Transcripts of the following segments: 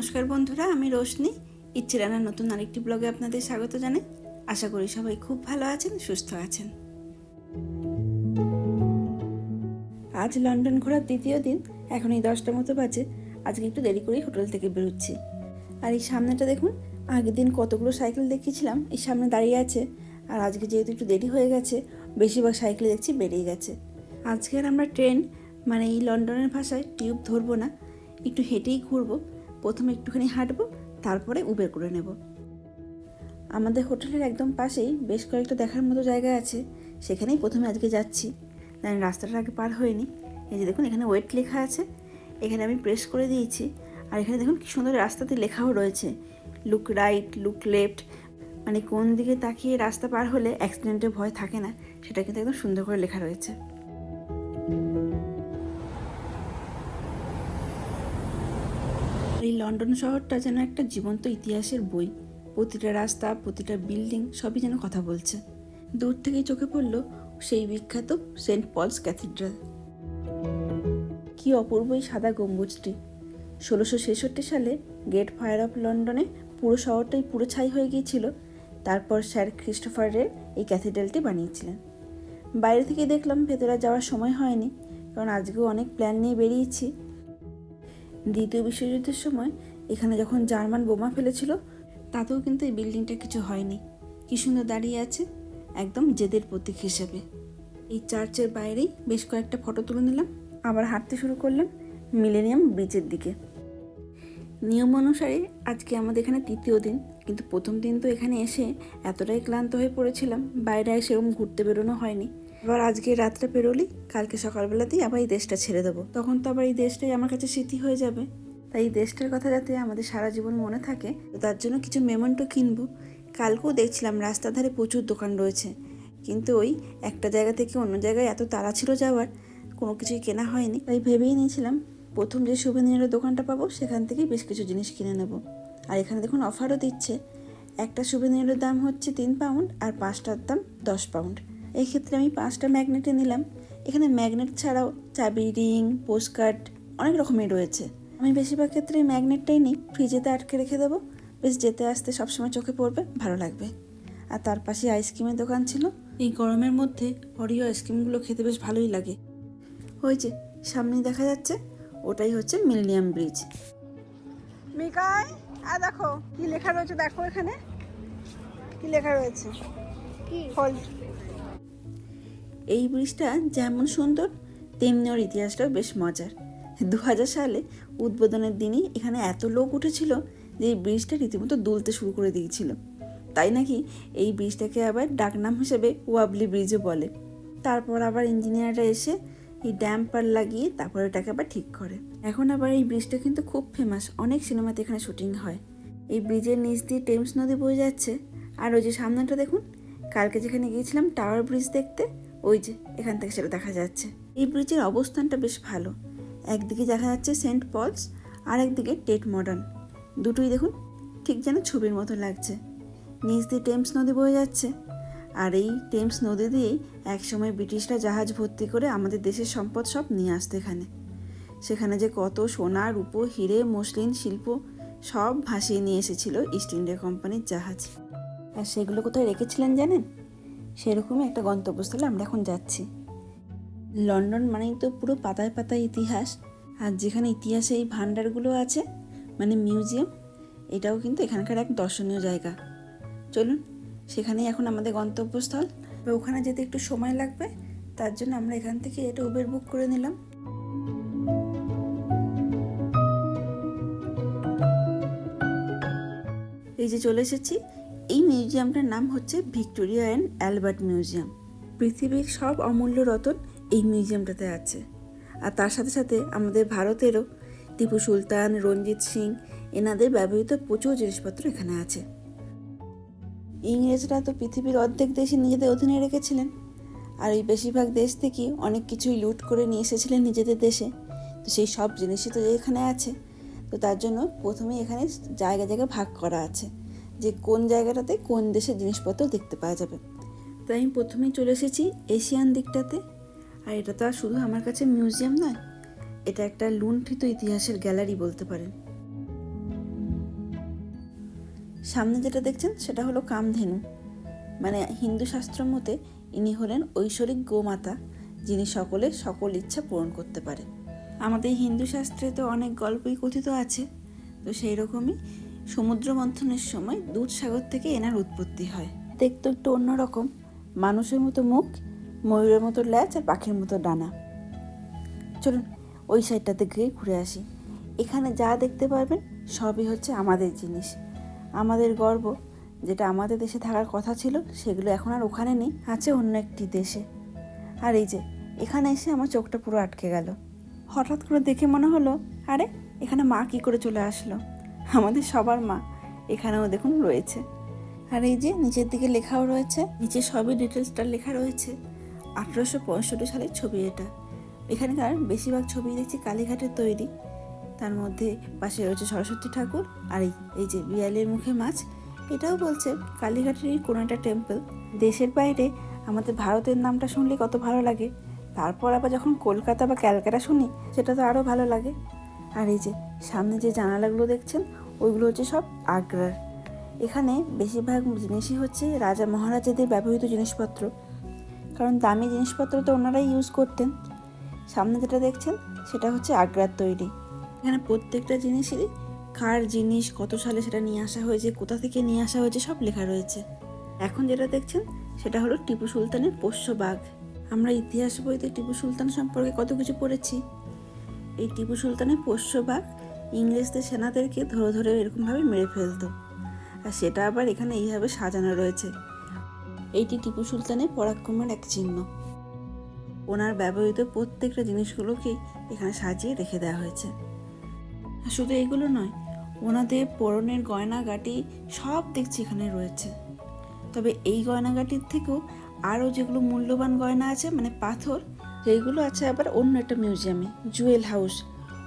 নমস্কার বন্ধুরা, আমি রোশনি। ইচ্ছে রান্নার নতুন আরেকটি ব্লগে আপনাদের স্বাগত জানাই। আশা করি সবাই খুব ভালো আছেন, সুস্থ আছেন। আজ লন্ডন ঘোরার দ্বিতীয় দিন এখন এই দশটার মতো বাজে। আজকে একটু দেরি করেই হোটেল থেকে বেরোচ্ছি। আর এই সামনেটা দেখুন, আগের দিন কতগুলো সাইকেল দেখিয়েছিলাম, এই সামনে দাঁড়িয়ে আছে। আর আজকে যেহেতু একটু দেরি হয়ে গেছে, বেশিরভাগ সাইকেল দেখছি বেরিয়ে গেছে। আজকে আর আমরা ট্রেন মানে এই লন্ডনের ভাষায় টিউব ধরবো না, একটু হেঁটেই ঘুরবো। প্রথমে একটুখানি হাঁটবো, তারপরে উবের করে নেব। আমাদের হোটেলের একদম পাশেই বেশ কয়েকটা দেখার মতো জায়গা আছে, সেখানেই প্রথমে আজকে যাচ্ছি। আমি রাস্তাটার আগে পার হয়নি। এই যে দেখুন, এখানে ওয়েট লেখা আছে। এখানে আমি প্রেস করে দিয়েছি। আর এখানে দেখুন, কি সুন্দর রাস্তাতে লেখাও রয়েছে। লুক রাইট লুক লেফট মানে কোন দিকে তাকিয়ে রাস্তা পার হলে অ্যাক্সিডেন্টের ভয় থাকে না, সেটা কিন্তু একদম সুন্দর করে লেখা রয়েছে। এই লন্ডন শহরটা যেন একটা জীবন্ত ইতিহাসের বই। প্রতিটা রাস্তা, প্রতিটা বিল্ডিং সবই যেন কথা বলছে। দূর থেকেই চোখে পড়ল সেই বিখ্যাত সেন্ট পলস ক্যাথিড্রাল। কি অপূর্বই সাদা গম্বুজটি। ষোলোশো ছেষট্টি সালে গেট ফায়ার অফ লন্ডনে পুরো শহরটাই পুরো ছাই হয়ে গিয়েছিল। তারপর স্যার ক্রিস্টোফারের এই ক্যাথিড্রালটি বানিয়েছিলেন। বাইরে থেকে দেখলাম ভেতরে যাওয়ার সময় হয়নি, কারণ আজকেও অনেক প্ল্যান নিয়ে বেরিয়েছি। দ্বিতীয় বিশ্বযুদ্ধের সময় এখানে যখন জার্মান বোমা ফেলেছিল, তাতেও কিন্তু এই বিল্ডিংটা কিছু হয়নি। কি সুন্দর দাঁড়িয়ে আছে, একদম জেদের প্রতীক হিসেবে। এই চার্চের বাইরেই বেশ কয়েকটা ফটো তুলে নিলাম। আবার হাঁটতে শুরু করলাম মিলেনিয়াম ব্রিজের দিকে। নিয়ম অনুসারে আজকে আমাদের এখানে তৃতীয় দিন, কিন্তু প্রথম দিন তো এখানে এসে এতটাই ক্লান্ত হয়ে পড়েছিলাম, বাইরে সেরকম ঘুরতে বেরোনো হয়নি। এবার আজকে রাত্রে পেরোলি কালকে সকালবেলাতেই আবার এই দেশটা ছেড়ে দেবো। তখন তো আবার এই দেশটাই আমার কাছে স্মৃতি হয়ে যাবে। তাই এই দেশটার কথা যাতে আমাদের সারা জীবন মনে থাকে, তো তার জন্য কিছু মেমেন্টো কিনবো। কালকেও দেখছিলাম রাস্তার ধারে প্রচুর দোকান রয়েছে। কিন্তু ওই একটা জায়গা থেকে অন্য জায়গায় এত তাড়া ছিল যাওয়ার, কোনো কিছুই কেনা হয়নি। তাই ভেবেই নিয়েছিলাম, প্রথম যে সুভেনিয়ারের দোকানটা পাবো, সেখান থেকেই বেশ কিছু জিনিস কিনে নেব। আর এখানে দেখুন অফারও দিচ্ছে। একটা সুভেনিয়ারের দাম হচ্ছে তিন পাউন্ড আর পাঁচটার দাম দশ পাউন্ড এই ক্ষেত্রে আমি পাঁচটা ম্যাগনেটে নিলাম। এখানে ম্যাগনেট ছাড়াও চাবি রিং পোস্টকার্ড অনেক রকমের রয়েছে। আমি বেশিরভাগ ক্ষেত্রে এই ম্যাগনেটটাই নিই ফ্রিজেতে আটকে রেখে দেবো। বেশ যেতে আসতে সবসময় চোখে পড়বে ভালো লাগবে। আর তার পাশে আইসক্রিমের দোকান ছিল। এই গরমের মধ্যে অরিও আইসক্রিমগুলো খেতে বেশ ভালোই লাগে। ওই যে সামনেই দেখা যাচ্ছে ওটাই হচ্ছে মিলেনিয়াম ব্রিজ। মিকাই আর দেখো কি লেখা রয়েছে দেখো এখানে। কি লেখা রয়েছে? হোল্ড এই ব্রিজটা যেমন সুন্দর তেমনি ওর ইতিহাসটাও বেশ মজার। দু হাজার সালে উদ্বোধনের দিনই এখানে এত লোক উঠেছিল যে এই ব্রিজটা রীতিমতো দুলতে শুরু করে দিয়েছিল। তাই নাকি এই ব্রিজটাকে আবার ডাকনাম হিসেবে ওয়াবলি ব্রিজও বলে। তারপর আবার ইঞ্জিনিয়াররা এসে এই ড্যাম্পার লাগিয়ে তারপর এটাকে আবার ঠিক করে। এখন আবার এই ব্রিজটা কিন্তু খুব ফেমাস অনেক সিনেমাতে এখানে শুটিং হয়। এই ব্রিজের নিচ দিয়ে টেমস নদী বয়ে যাচ্ছে। আর ওই যে সামনেটা দেখুন, কালকে যেখানে গিয়েছিলাম টাওয়ার ব্রিজ দেখতে ওই যে, এখান থেকে সেটা দেখা যাচ্ছে। এই ব্রিজের অবস্থানটা বেশ ভালো। একদিকে দেখা যাচ্ছে সেন্ট পলস আর একদিকে টেট মডার্ন দুটোই দেখুন ঠিক যেন ছবির মতো লাগছে। নিচ দিয়ে টেমস নদী বয়ে যাচ্ছে। আর এই টেমস নদী দিয়েই একসময় ব্রিটিশরা জাহাজ ভর্তি করে আমাদের দেশের সম্পদ সব নিয়ে আসতো এখানে। সেখানে যে কত সোনা, রূপো, হিরে মসলিন শিল্প সব ভাসিয়ে নিয়ে এসেছিল ইস্ট ইন্ডিয়া কোম্পানির জাহাজ। আর সেগুলো কোথায় রেখেছিলেন জানেন? সেরকমই একটা গন্তব্যস্থলে আমরা এখন যাচ্ছি। লন্ডন মানেই তো পুরো পাতায় পাতায় ইতিহাস। আর যেখানে ইতিহাসে এই ভাণ্ডারগুলো আছে মানে মিউজিয়াম, এটাও কিন্তু এখানকার এক দর্শনীয় জায়গা। চলুন, সেখানেই এখন আমাদের গন্তব্যস্থল। তবে ওখানে যেতে একটু সময় লাগবে, তার জন্য আমরা এখান থেকে এটা উবের বুক করে নিলাম। এই যে চলে এসেছি এই মিউজিয়ামটার নাম হচ্ছে ভিক্টোরিয়া অ্যান্ড অ্যালবার্ট মিউজিয়াম। পৃথিবীর সব অমূল্য রতন এই মিউজিয়ামটাতে আছে। আর তার সাথে সাথে আমাদের ভারতেরও টিপু সুলতান, রঞ্জিত সিং এনাদের ব্যবহৃত প্রচুর জিনিসপত্র এখানে আছে। ইংরেজরা তো পৃথিবীর অর্ধেক দেশই নিজেদের অধীনে রেখেছিলেন। আর এই বেশিরভাগ দেশ থেকেই অনেক কিছুই লুট করে নিয়ে এসেছিলেন নিজেদের দেশে। তো সেই সব জিনিসই তো এখানে আছে। তো তার জন্য প্রথমেই এখানে জায়গা জায়গা ভাগ করা আছে। যে কোন জায়গাটাতে কোন দেশের জিনিসপত্র দেখতে পাওয়া যাবে। তাই আমি প্রথমেই চলে এসেছি এশিয়ান দিকটাতে। আর এটা তো আর শুধু আমার কাছে মিউজিয়াম নয়, এটা একটা লুণ্ঠিত ইতিহাসের গ্যালারি বলতে পারেন। সামনে যেটা দেখছেন সেটা হলো কামধেনু। মানে হিন্দু শাস্ত্র মতে ইনি হলেন ঐশ্বরিক গোমাতা, যিনি সকলে সকল ইচ্ছা পূরণ করতে পারে। আমাদের হিন্দু শাস্ত্রে তো অনেক গল্পই কথিত আছে, তো সেই রকমই সমুদ্র মন্থনের সময় দুধ সাগর থেকে এনার উৎপত্তি হয়। দেখতে একটু অন্যরকম। মানুষের মতো মুখ, ময়ূরের মতো ল্যাচ আর পাখির মতো ডানা। চলুন ওই সাইডটাতে গিয়ে ঘুরে আসি। এখানে যা দেখতে পারবেন সবই হচ্ছে আমাদের জিনিস। আমাদের গর্ব, যেটা আমাদের দেশে থাকার কথা ছিল, সেগুলো এখন আর ওখানে নেই, আছে অন্য একটি দেশে। আর এই যে, এখানে এসে আমার চোখটা পুরো আটকে গেল। হঠাৎ করে দেখে মনে হলো, আরে, এখানে মা কি করে চলে আসলো? আমাদের সবার মা এখানেও দেখুন রয়েছে। আর এই যে নিচের দিকে লেখাও রয়েছে, নিচে সবই ডিটেলসটা লেখা রয়েছে। আঠেরোশো পঁয়ষট্টি সালের ছবি এটা। এখানকার বেশিরভাগ ছবি দেখছি কালীঘাটের তৈরি। তার মধ্যে পাশে রয়েছে সরস্বতী ঠাকুর আর এই এই যে বিয়ালের মুখে মাছ, এটাও বলছে কালীঘাটেরই কোনো একটা টেম্পল দেশের বাইরে আমাদের ভারতের নামটা শুনলে কত ভালো লাগে। তারপর আবার যখন কলকাতা বা ক্যালকাটা শুনি, সেটা তো আরও ভালো লাগে। আর এই যে সামনে যে জানালাগুলো দেখছেন ওইগুলো হচ্ছে সব আগ্রার। এখানে বেশিরভাগ জিনিসই হচ্ছে রাজা মহারাজাদের ব্যবহৃত জিনিসপত্র। কারণ দামি জিনিসপত্র তো ওনারাই ইউজ করতেন। সামনে যেটা দেখছেন, সেটা হচ্ছে আগ্রার তৈরি। এখানে প্রত্যেকটা জিনিসই কার জিনিস, কত সালে সেটা নিয়ে আসা হয়েছে, কোথা থেকে নিয়ে আসা হয়েছে, সব লেখা রয়েছে। এখন যেটা দেখছেন, সেটা হলো টিপু সুলতানের পোষ্য বাঘ। আমরা ইতিহাস বইতে টিপু সুলতান সম্পর্কে কত কিছু পড়েছি? এই টিপু সুলতানের পোষ্য বাঘ ইংরেজদের সেনাদেরকে ধরে ধরে এরকমভাবে মেরে ফেলতো। আর সেটা আবার এখানে এইভাবে সাজানো রয়েছে। এইটি টিপু সুলতানের পরাক্রমের এক চিহ্ন। ওনার ব্যবহৃত প্রত্যেকটা জিনিসগুলোকেই এখানে সাজিয়ে রেখে দেওয়া হয়েছে। শুধু এগুলো নয়, ওনাদের পরনের গয়নাগাটি সব দেখছি এখানে রয়েছে। তবে এই গয়নাগাটির থেকেও আরও যেগুলো মূল্যবান গয়না আছে মানে পাথর, সেইগুলো আছে আবার অন্য একটা মিউজিয়ামে, জুয়েল হাউস।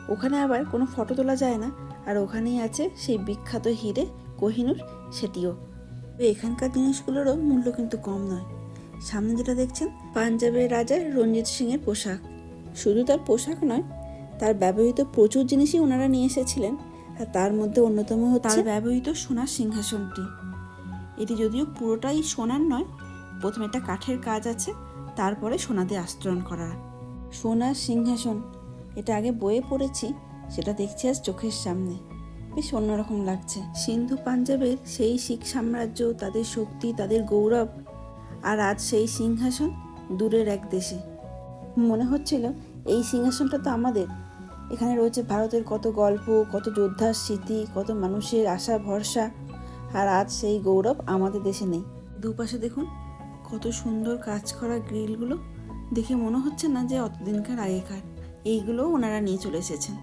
ওখানে আবার কোনো ফটো তোলা যায় না। আর ওখানেই আছে সেই বিখ্যাত হিরে কোহিনুর সেটিও। তবে এখানকার জিনিসগুলোরও মূল্য কিন্তু কম নয়। সামনে যেটা দেখছেন পাঞ্জাবের রাজা রঞ্জিত সিংয়ের পোশাক। শুধু তার পোশাক নয় তার ব্যবহৃত প্রচুর জিনিসই ওনারা নিয়ে এসেছিলেন। আর তার মধ্যে অন্যতম হচ্ছে তার ব্যবহৃত সোনার সিংহাসনটি। এটি যদিও পুরোটাই সোনার নয় প্রথমে একটা কাঠের কাজ আছে তারপরে সোনা দিয়ে আস্তরণ করা। সোনার সিংহাসন এটা আগে বইয়ে পড়েছি, সেটা দেখছি আজ চোখের সামনে। বেশ অন্যরকম লাগছে। সিন্ধু পাঞ্জাবের সেই শিখ সাম্রাজ্য, তাদের শক্তি, তাদের গৌরব, আর আজ সেই সিংহাসন দূরের এক দেশে। মনে হচ্ছিল, এই সিংহাসনটা তো আমাদের। এখানে রয়েছে ভারতের কত গল্প, কত যোদ্ধার স্মৃতি, কত মানুষের আশা, ভরসা, আর আজ সেই গৌরব আমাদের দেশে নেই। দুপাশে দেখুন, কত সুন্দর কাজ করা গ্রিলগুলো। দেখে মনে হচ্ছে না যে অতদিনকার আগেকার। এইগুলোও ওনারা নিয়ে চলে এসেছেন।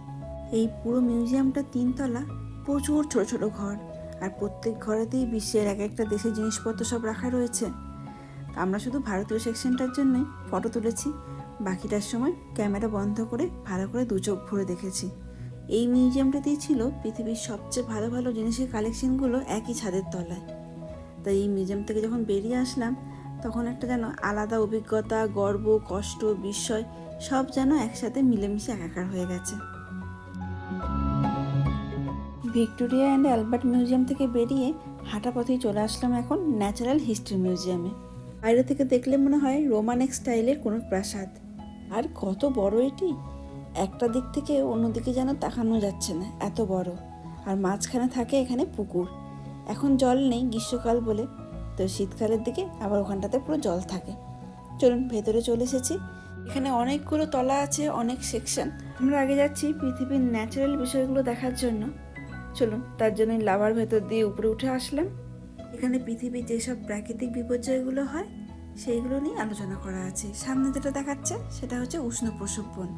এই পুরো মিউজিয়ামটা তিনতলা, প্রচুর ছোট ছোট ঘর। আর প্রত্যেক ঘরেতেই বিশ্বের এক একটা দেশের জিনিসপত্র সব রাখা রয়েছে। আমরা শুধু ভারতীয় সেকশনটার জন্যই ফটো তুলেছি, বাকিটার সময় ক্যামেরা বন্ধ করে ভালো করে দু চোখ ভরে দেখেছি। এই মিউজিয়ামটাতেই ছিল পৃথিবীর সবচেয়ে ভালো ভালো জিনিসের কালেকশনগুলো একই ছাদের তলায়। তাই এই মিউজিয়াম থেকে যখন বেরিয়ে আসলাম তখন একটা যেন আলাদা অভিজ্ঞতা, গর্ব, কষ্ট, বিস্ময়, সব যেন একসাথে মিলেমিশে একাকার হয়ে গেছে। ভিক্টোরিয়া অ্যান্ড অ্যালবার্ট মিউজিয়াম থেকে বেরিয়ে হাঁটা পথেই চলে আসলাম এখন ন্যাচারাল হিস্ট্রি মিউজিয়ামে। বাইরে থেকে দেখলে মনে হয় রোমানিক স্টাইলের কোনো প্রাসাদ। আর কত বড় এটি? একটা দিক থেকে অন্যদিকে যেন তাকানো যাচ্ছে না, এত বড়। আর মাঝখানে থাকে এখানে পুকুর। এখন জল নেই, গ্রীষ্মকাল বলে। তো শীতকালের দিকে আবার ওখানটাতে পুরো জল থাকে। চলুন ভেতরে চলে এসেছি। এখানে অনেকগুলো তলা আছে, অনেক সেকশন আমরা আগে যাচ্ছি পৃথিবীর ন্যাচারাল বিষয়গুলো দেখার জন্য। চলুন, তার জন্য লাভার ভেতর দিয়ে উপরে উঠে আসলাম। এখানে পৃথিবীর যেসব প্রাকৃতিক বিপর্যয়গুলো হয়, সেইগুলো নিয়ে আলোচনা করা আছে। সামনে যেটা দেখাচ্ছে, সেটা হচ্ছে উষ্ণ প্রসবন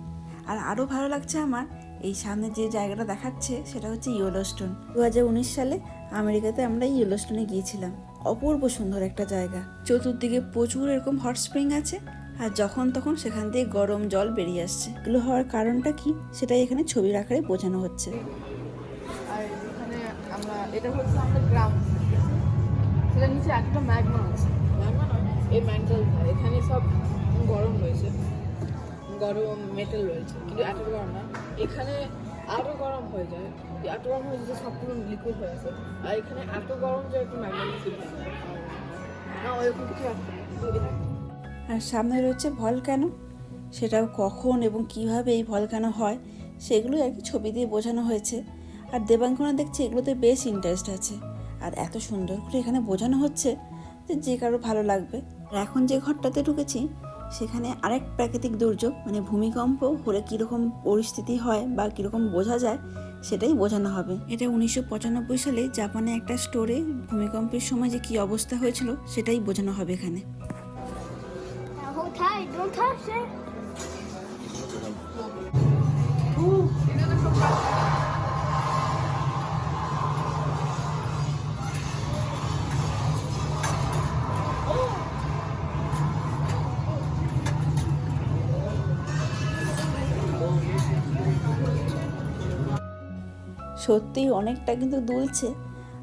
আর আরও ভালো লাগছে আমার, এই সামনে যে জায়গাটা দেখাচ্ছে, সেটা হচ্ছে ইয়েলোস্টোন দু হাজার উনিশ সালে আমেরিকাতে আমরা ইয়েলোস্টোনে গিয়েছিলাম। অপূর্ব সুন্দর একটা জায়গা। চতুর্দিকে প্রচুর এরকম হট স্প্রিং আছে আর যখন তখন সেখান দিয়ে গরম জল বেরিয়ে আসছে। এগুলো হওয়ার কারণটা কি? সেটাই এখানে ছবির আকারে বোঝানো হচ্ছে। আর এখানে আমরা, এটা হচ্ছে আমাদের গ্রাউন্ড সেটা নিচে একটা ম্যাগমা আছে। এখানে সব গরম রয়েছে। গরম মেটাল রয়েছে। কিন্তু এত গরম না। এখানে আরও গরম হয়ে যায়। এত গরম হয়ে লিকুইড হয়ে আর এখানে এত গরম যে একটু। আর সামনে রয়েছে ভলক্যানো সেটাও কখন এবং কীভাবে এই ভলক্যানো হয় সেগুলো আর কি ছবি দিয়ে বোঝানো হয়েছে। আর দেবাঙ্কনা দেখছি এগুলোতে বেশ ইন্টারেস্ট আছে। আর এত সুন্দর করে এখানে বোঝানো হচ্ছে যে যে কারও ভালো লাগবে। আর এখন যে ঘরটাতে ঢুকেছি সেখানে আরেক প্রাকৃতিক দুর্যোগ মানে ভূমিকম্প হলে কীরকম পরিস্থিতি হয় বা কীরকম বোঝা যায় সেটাই বোঝানো হবে। এটা উনিশশো পঁচানব্বই সালে জাপানে একটা স্টোরে ভূমিকম্পের সময় যে কী অবস্থা হয়েছিল সেটাই বোঝানো হবে এখানে। Now সত্যিই অনেকটা কিন্তু দুলছে।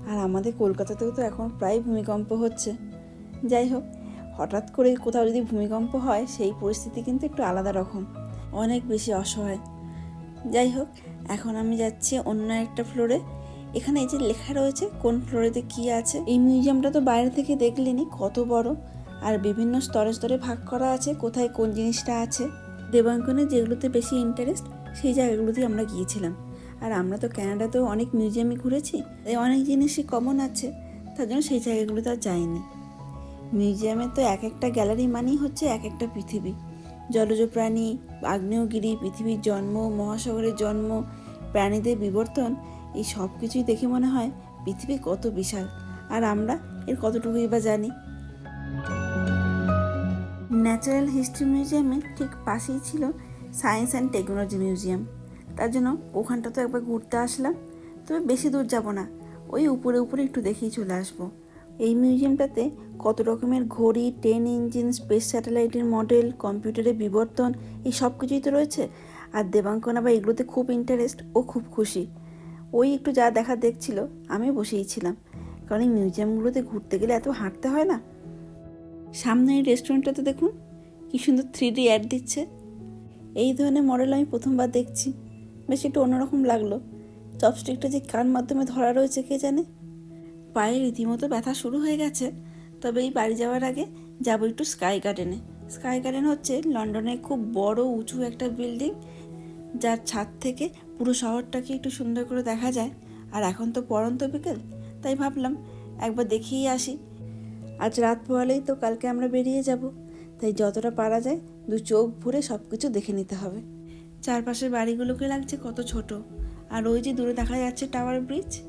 আর আমাদের কলকাতাতেও তো এখন প্রায় ভূমিকম্প হচ্ছে। যাই হোক, হঠাৎ করে কোথাও যদি ভূমিকম্প হয়, সেই পরিস্থিতি কিন্তু একটু আলাদা রকম। অনেক বেশি অসহায়। যাই হোক, এখন আমি যাচ্ছি অন্য একটা ফ্লোরে এখানে এই যে লেখা রয়েছে, কোন ফ্লোরেতে কি আছে? এই মিউজিয়ামটা তো বাইরে থেকে দেখলেনি, কত বড়। আর বিভিন্ন স্তরে স্তরে ভাগ করা আছে, কোথায় কোন জিনিসটা আছে। দেবাঙ্কনে যেগুলোতে বেশি ইন্টারেস্ট সেই জায়গাগুলোতেই আমরা গিয়েছিলাম। আর আমরা তো ক্যানাডাতেও অনেক মিউজিয়ামে ঘুরেছি, তাই অনেক জিনিসই কমন আছে, তার জন্য সেই জায়গাগুলোতে আর যাইনি। মিউজিয়ামে তো এক একটা গ্যালারি মানেই হচ্ছে এক একটা পৃথিবী। জলজ প্রাণী, আগ্নেয়গিরি, পৃথিবীর জন্ম, মহাসাগরের জন্ম, প্রাণীদের বিবর্তন, এই সব কিছুই দেখে মনে হয় পৃথিবী কত বিশাল, আর আমরা এর কতটুকুই বা জানি। ন্যাচারাল হিস্ট্রি মিউজিয়ামে ঠিক পাশেই ছিল সায়েন্স অ্যান্ড টেকনোলজি মিউজিয়াম তার জন্য ওখানটা তো একবার ঘুরতে আসলাম। তবে বেশি দূর যাব না। ওই উপরে উপরে একটু দেখেই চলে আসব। এই মিউজিয়ামটাতে কত রকমের ঘড়ি, ট্রেন, ইঞ্জিন, স্পেস স্যাটেলাইটের মডেল, কম্পিউটারের বিবর্তন, এই সব কিছুই তো রয়েছে। আর দেবাঙ্কন আবার এগুলোতে খুব ইন্টারেস্ট ও খুব খুশি। ওই একটু যা দেখা দেখছিল আমি বসেই ছিলাম। কারণ এই মিউজিয়ামগুলোতে ঘুরতে গেলে এত হাঁটতে হয় না। সামনে এই রেস্টুরেন্টটাতে দেখুন, কি সুন্দর থ্রি ডি অ্যাড দিচ্ছে। এই ধরনের মডেল আমি প্রথমবার দেখছি। বেশ একটু অন্যরকম লাগল। চপস্টিকটা যে কার মাধ্যমে ধরা রয়েছে কে জানে? পায়ে রীতিমতো ব্যথা শুরু হয়ে গেছে, তবে এই বাড়ি যাওয়ার আগে যাব একটু স্কাই গার্ডেনে। স্কাই গার্ডেন হচ্ছে লন্ডনের খুব বড়, উঁচু একটা বিল্ডিং, যার ছাদ থেকে পুরো শহরটাকে একটু সুন্দর করে দেখা যায়। আর এখন তো পরন্ত বিকেল, তাই ভাবলাম একবার দেখিয়ে আসি। আজ রাত পোহালেই তো কালকে আমরা বেরিয়ে যাব, তাই যতটা পারা যায় দু চোখ ভরে সব কিছু দেখে নিতে হবে। চারপাশের বাড়িগুলোকে লাগছে কত ছোট। আর ওই যে দূরে দেখা যাচ্ছে টাওয়ার ব্রিজ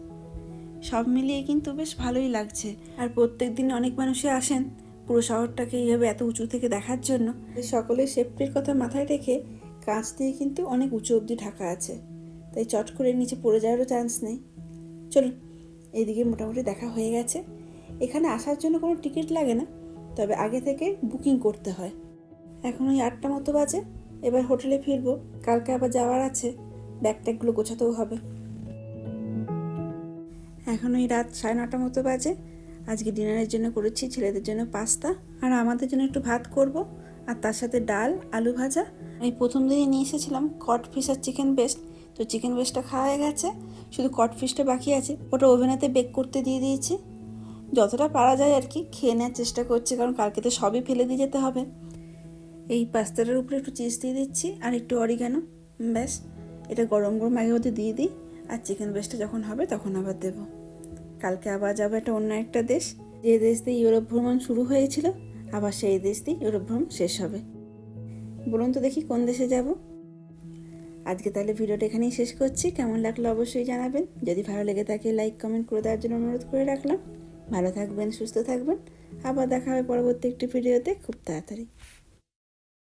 সব মিলিয়ে কিন্তু বেশ ভালোই লাগছে। আর প্রত্যেক দিন অনেক মানুষই আসেন পুরো শহরটাকে এইভাবে এত উঁচু থেকে দেখার জন্য। সকলের সেফটির কথা মাথায় রেখে কাঁচ দিয়ে কিন্তু অনেক উঁচু অবধি ঢাকা আছে। তাই চট করে নিচে পড়ে যাওয়ারও চান্স নেই। চলুন, এইদিকে মোটামুটি দেখা হয়ে গেছে। এখানে আসার জন্য কোনো টিকিট লাগে না, তবে আগে থেকে বুকিং করতে হয়। এখন ওই আটটা মতো বাজে। এবার হোটেলে ফিরবো, কালকে আবার যাওয়ার আছে ব্যাগ ট্যাগগুলো গোছাতেও হবে। এখন ওই রাত সাড়ে নটা মতো বাজে, আজকে ডিনারের জন্য করেছি ছেলেদের জন্য পাস্তা, আর আমাদের জন্য একটু ভাত করব, আর তার সাথে ডাল, আলু ভাজা। আমি প্রথম দিনই নিয়ে এসেছিলাম কট ফিশ আর চিকেন বেস্ট, তো চিকেন বেস্টটা খাওয়া হয়ে গেছে, শুধু কট ফিশটা বাকি আছে, ওটা ওভেনেতে বেক করতে দিয়ে দিয়েছি। যতটা পারা যায় আর কি, খেয়ে নেওয়ার চেষ্টা করছি, কারণ কালকে তো সবই ফেলে দিয়ে যেতে হবে। এই পাস্তাটার উপরে একটু চিজ দিয়ে দিচ্ছি আর একটু অরিগানো ব্যাস। এটা গরম গরম আগে ওদের দিয়ে দিই আর চিকেন বেস্টটা যখন হবে তখন আবার দেব। কালকে আবার যাব একটা অন্য একটা দেশ। যে দেশ দিয়ে ইউরোপ ভ্রমণ শুরু হয়েছিল, আবার সেই দেশ দিয়ে ইউরোপ ভ্রমণ শেষ হবে। বলুন তো দেখি কোন দেশে যাব। আজকে তাহলে ভিডিওটা এখানেই শেষ করছি। কেমন লাগল অবশ্যই জানাবেন। যদি ভালো লেগে থাকে লাইক কমেন্ট করে দেওয়ার জন্য অনুরোধ করে রাখলাম। ভালো থাকবেন, সুস্থ থাকবেন। আবার দেখা হবে পরবর্তী একটি ভিডিওতে খুব তাড়াতাড়ি।